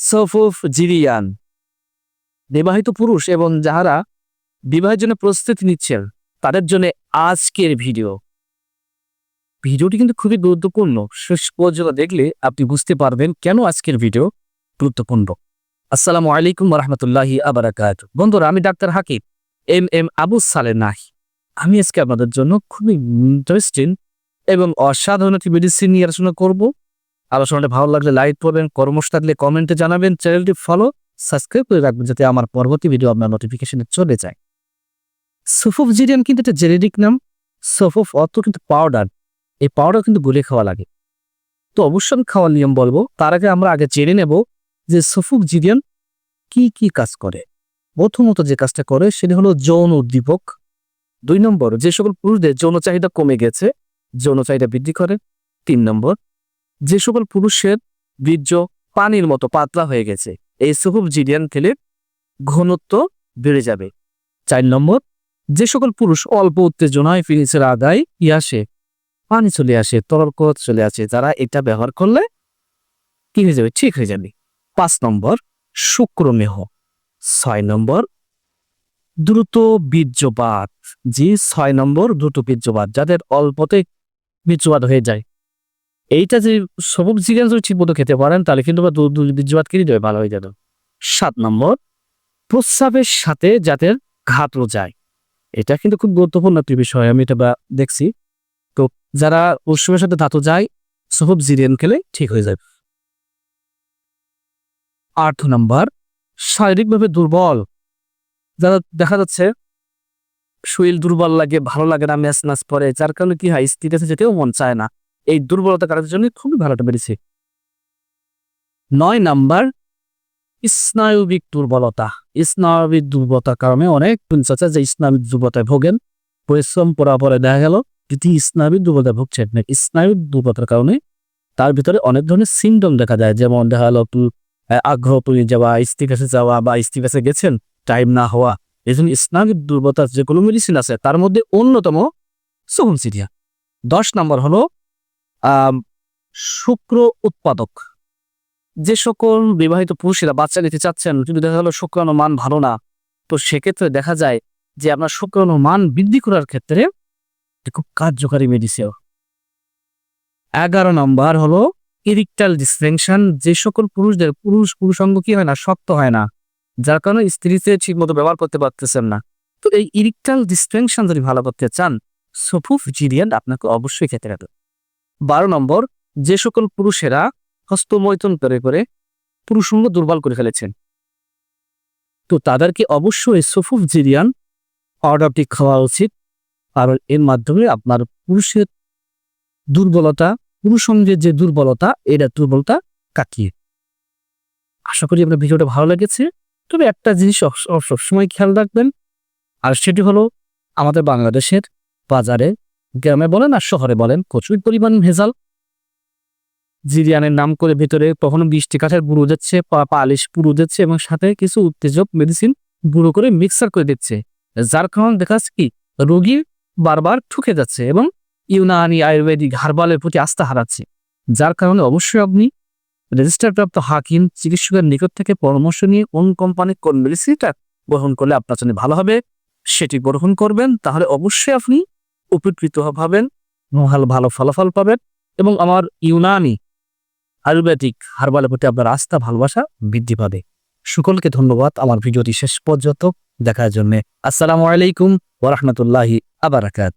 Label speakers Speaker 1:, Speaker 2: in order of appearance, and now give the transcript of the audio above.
Speaker 1: সফুফ জিরিয়ান। বিবাহিত পুরুষ এবং যাহারা বিবাহের জন্য প্রস্তুতি নিচ্ছেন, তাদের জন্য আজকের ভিডিও। ভিডিওটি কিন্তু খুবই গুরুত্বপূর্ণ। শেষ পর্যন্ত দেখলে আপনি বুঝতে পারবেন কেন আজকের ভিডিও গুরুত্বপূর্ণ। আসসালামু আলাইকুম রহমতুল্লাহি আবরাকাত। বন্ধুরা, আমি doctor Hakib M M Abu Saleh নাহি আমি আজকে আপনাদের জন্য খুবই ইন্টারেস্টিং এবং অসাধারণ একটি মেডিসিন নিয়ে আলোচনা করব। আলোচনাটা ভালো লাগলে লাইক করবেন কর্মশ থাকলে কমেন্টে জানাবেন। চ্যানেলটি ফলো সাবস্ক্রাইব করে রাখবেন যাতে আমার পরবর্তী ভিডিও আপনার নোটিফিকেশনে চলে যায়। সফুফ জিরিয়ান কিন্তু একটা জেনেরিক নাম। সফুফ অর্থ কিন্তু পাউডার এই পাউডার কিন্তু গুলে খাওয়া লাগে। তো অবশ্যই আমি খাওয়ার নিয়ম বলব, তার আগে আমরা আগে জেনে নেব যে সফুফ জিরিয়ান কি কি কাজ করে। প্রথমত যে কাজটা করে সেটি হলো যৌন উদ্দীপক। দুই নম্বর, যে সকল পুরুষদের যৌন চাহিদা কমে গেছে, যৌন চাহিদা বৃদ্ধি করে। তিন নম্বর যে সকল পুরুষের বীর্য পানির মতো পাতলা হয়ে গেছে, এই সফুফ জিডিয়ান তেলের ঘনত্ব বেড়ে যাবে। চার নম্বর, যে সকল পুরুষ অল্প উত্তেজনায় ফিনিসের আগায় ই আসে, পানি চলে আসে তরল কত চলে আসে, যারা এটা ব্যবহার করলে কি হয়ে যাবে? ঠিক হয়ে যাবে। পাঁচ নম্বর শুক্রমেহ ছয় নম্বর, দ্রুত বীর্যপাত। জি, ছয় নম্বর, দ্রুত বীর্যপাত, যাদের অল্পতে বীর্যপাত হয়ে যায়। এইটা যে সবুজ জিজ্ঞান যদি ঠিকমতো খেতে পারেন, তাহলে কিন্তু বীর্যপাত কিনে দেবে, ভালো হয়ে যাবে। সাত নম্বর, প্রস্রাবের সাথে যাদের ঘাতও যায় এটা কিন্তু খুব গুরুত্বপূর্ণ একটি বিষয়, আমি এটা বা দেখছি। তো যারা প্রস্রাবের সাথে ধাতু যায় সবুজ জিরিয়ান খেলে ঠিক হয়ে যাবে। আট নম্বর, শারীরিকভাবে দুর্বল। যারা দেখা যাচ্ছে, শরীর দুর্বল লাগে, ভালো লাগে না ম্যাচ নাচ পরে যার কারণে কি হয় স্ত্রীর কাছে যেতেও মন চায় না। এই দুর্বলতা কাটার জন্য খুবই ভালোটা বেড়েছে নয় নাম্বার, স্নায়বিক দুর্বলতা। স্নায়বিক দুর্বলতার কারণে অনেক পুলিশ আছে যে স্নায়বিক দুর্বলতায় ভোগেন। পরিশ্রম করার পরে দেখা গেল যদি স্নায়বিক দুর্বলতায় ভুগছেন। না স্নায়বিক দুর্বলতার কারণে তার ভিতরে অনেক ধরনের সিমটম দেখা যায়। যেমন দেখা গেল আগ্রহ তুলে যাওয়া স্ত্রীর কাছে যাওয়া বা স্ত্রীর কাছে গেছেন টাইম না হওয়া। এই জন্য স্নায়বিক দুর্বলতার যেগুলো মেডিসিন আছে, তার মধ্যে অন্যতম সুহুমসিরিয়া দশ নম্বর হলো শুক্র উৎপাদক। যে সকল বিবাহিত পুরুষেরা বাচ্চা নিতে চাচ্ছেন কিন্তু দেখা গেলো শুক্রাণু মান ভালো না, তো সেক্ষেত্রে দেখা যায় যে আপনার শুক্রাণু মান বৃদ্ধি করার ক্ষেত্রে খুব কার্যকারী মেডিসিন এগারো নম্বর হলো ইরিকটাল ডিসফেংশন যে সকল পুরুষদের পুরুষ পুরুষাঙ্গ কি হয় না, শক্ত হয় না, যার কারণে স্ত্রীতে ঠিক মতো ব্যবহার করতে পারতেছেন না। তো এই ইরিকটাল ডিসফেংশন যদি ভালো করতে চান সফুফ জিরিয়ান আপনাকে অবশ্যই খেতে হবে। বারো নম্বর, যে সকল পুরুষেরা হস্তমৈথুন করে করে পুরুষাঙ্গ দুর্বল করে ফেলেছেন। তো তাদেরকে অবশ্যই সফুফ জিরিয়ান অর্ডারটি খাওয়া উচিত, কারণ এর মাধ্যমে আপনার পুরুষের দুর্বলতা, পুরুষঙ্গের যে দুর্বলতা, এটা দুর্বলতা কাটিয়ে। আশা করি আপনার ভিডিওটা ভালো লেগেছে। তবে একটা জিনিস সব- সব- সবসময় খেয়াল রাখবেন, আর সেটি হলো আমাদের বাংলাদেশের বাজারে গ্রামে বলেন আর শহরে বলেন, প্রচুর পরিমাণ ভেজাল। জিরিয়ানের নাম করে ভেতরে কখনো বৃষ্টি কাঠের বুড়ো যাচ্ছে পালিশ পুরো যাচ্ছে এবং সাথে কিছু উত্তেজক মেডিসিন বুড়ো করে মিক্সার করে দিচ্ছে। যার কারণে দেখা যাচ্ছে কি, রোগী বারবার ঠুকে যাচ্ছে এবং ইউনানি আয়ুর্বেদিক হার্বালের প্রতি আস্থা হারাচ্ছে। যার কারণে অবশ্যই আপনি রেজিস্টারপ্রাপ্ত হাকিম, চিকিৎসকের নিকট থেকে পরামর্শ নিয়ে কোন কোম্পানির কোন মেডিসিনটা গ্রহণ করলে আপনার জন্য ভালো হবে, সেটি গ্রহণ করবেন। তাহলে অবশ্যই আপনি উপকৃত হবেন ভালো ভালো ফলাফল পাবেন এবং আমার ইউনানি আয়ুর্বেদিক হার্বালের প্রতি আপনার আস্থা, ভালোবাসা বৃদ্ধি পাবে। সকলকে ধন্যবাদ। আমার ভিডিওটি শেষ পর্যন্ত দেখার জন্য। আসসালামু আলাইকুম ওরহমতুল্লাহি আবারাকাত